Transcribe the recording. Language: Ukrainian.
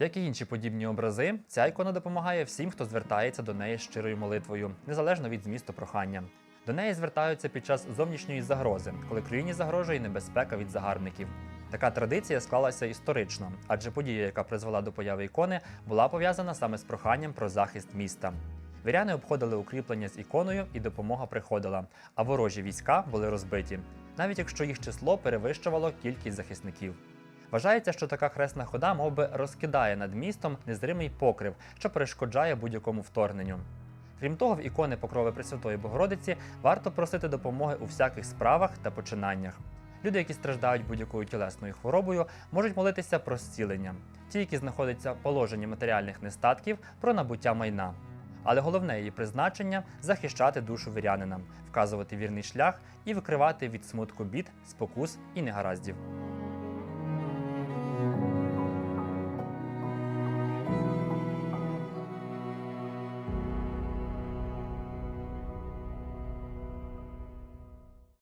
Як і інші подібні образи, ця ікона допомагає всім, хто звертається до неї щирою молитвою, незалежно від змісту прохання. До неї звертаються під час зовнішньої загрози, коли країні загрожує небезпека від загарбників. Така традиція склалася історично, адже подія, яка призвела до появи ікони, була пов'язана саме з проханням про захист міста. Віряни обходили укріплення з іконою і допомога приходила, а ворожі війська були розбиті, навіть якщо їх число перевищувало кількість захисників. Вважається, що така хресна хода мов би, розкидає над містом незримий покрив, що перешкоджає будь-якому вторгненню. Крім того, в ікони Покрови Пресвятої Богородиці варто просити допомоги у всяких справах та починаннях. Люди, які страждають будь-якою тілесною хворобою, можуть молитися про зцілення, ті, які знаходяться в положенні матеріальних нестатків, про набуття майна. Але головне її призначення захищати душу вірянина, вказувати вірний шлях і викривати від смутку бід, спокус і негараздів.